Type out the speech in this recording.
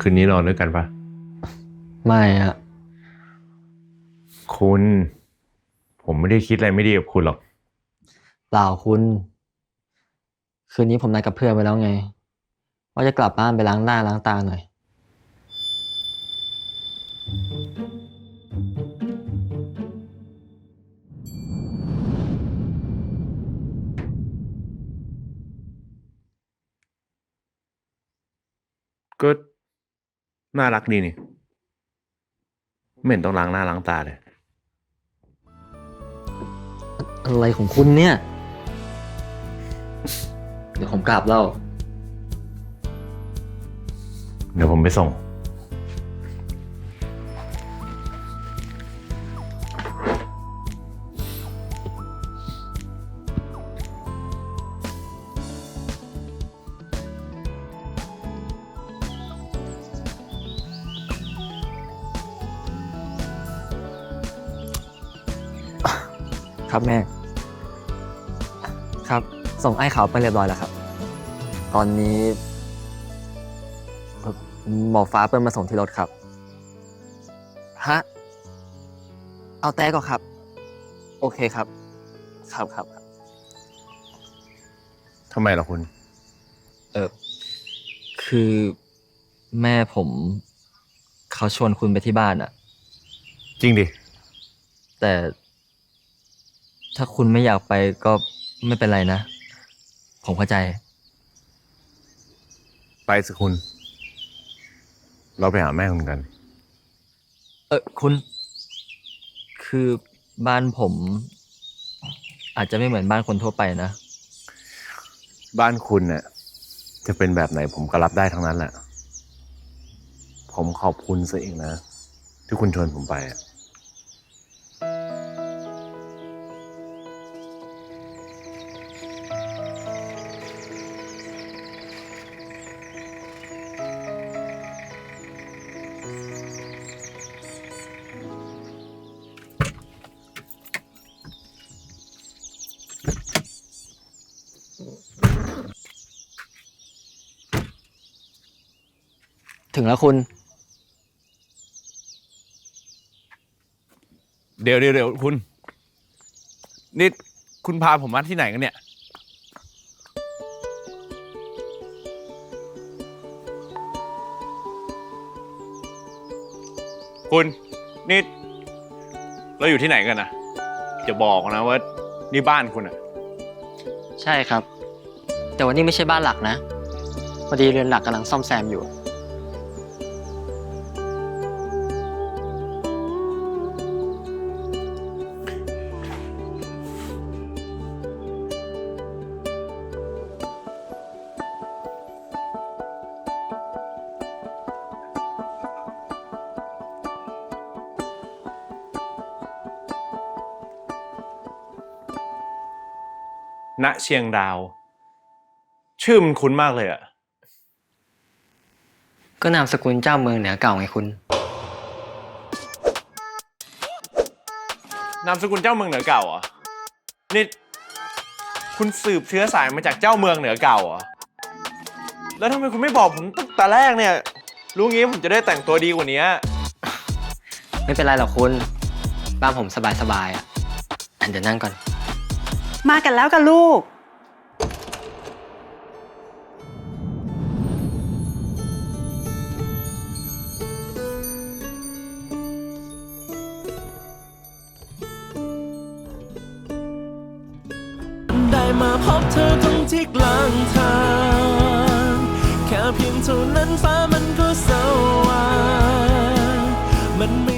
คืนนี้นอนด้วยกันปะไม่อะคุณ ผมไม่ได้คิดอะไรไม่ดีกับคุณหรอก เปล่าคุณ คืนนี้ผมนัดกับเพื่อนไว้แล้วไง ว่าจะกลับบ้านไปล้างหน้าล้างตาหน่อย ก็ น่ารักดีนี่ ไม่เห็นต้องล้างหน้าล้างตาเลย อะไรของคุณเนี่ย เดี๋ยวผมกลับแล้ว เดี๋ยวผมไปส่ง ครับแม่ ครับ ส่งไอ้เขาวไปเรียบร้อยแล้วครับ ตอนนี้เอ่อหมอฟ้าเปิ้ลมาส่งที่รถครับ ฮะ เอาแต่ก็ครับ โอเคครับ ครับครับครับทำไมล่ะคุณ เออคือแม่ผม เขาชวนคุณไปที่บ้านอะจริงดิ แต่ ถ้าคุณไม่อยากไปก็ไม่เป็นไรนะ ผมเข้าใจ ไปสิคุณ เราไปหาแม่คุณกัน เออคุณ คือบ้านผม อาจจะไม่เหมือนบ้านคนทั่วไปนะ บ้านคุณเนี่ยจะเป็นแบบไหนผมก็รับได้ทั้งนั้นแหละ ผมขอบคุณซะเองนะ ที่คุณชวนผมไปอะ ถึงแล้วคุณ เดี๋ยวเดี๋ยวเดี๋ยวคุณ นี่คุณพาผมมาที่ไหนกันเนี่ย คุณนี่เราอยู่ที่ไหนกันนะจะบอกนะว่านี่บ้านคุณอะใช่ครับ แต่วันนี้ไม่ใช่บ้านหลักนะพอดีเรือนหลักกำลังซ่อมแซมอยู่ ณเชียงดาว ชื่อมันคุ้นมากเลยอะก็นามสกุลเจ้าเมืองเหนือเก่าไงคุณ นามสกุลเจ้าเมืองเหนือเก่าเหรอะนี่คุณสืบเชื้อสายมาจากเจ้าเมืองเหนือเก่าเหรอะแล้วทำไมคุณไม่บอกผมตั้งแต่แรกเนี่ยรู้งี้ผมจะได้แต่งตัวดีกว่านี้ ไม่เป็นไรหรอกคุณ บ้านผมสบายๆอะอันเดี๋ยวนั่งก่อน มากันแล้วกับลูก ได้มาพบเธอตรงที่กลางทาง แค่เพียงเท่านั้นฟ้ามันก็สว่างมัน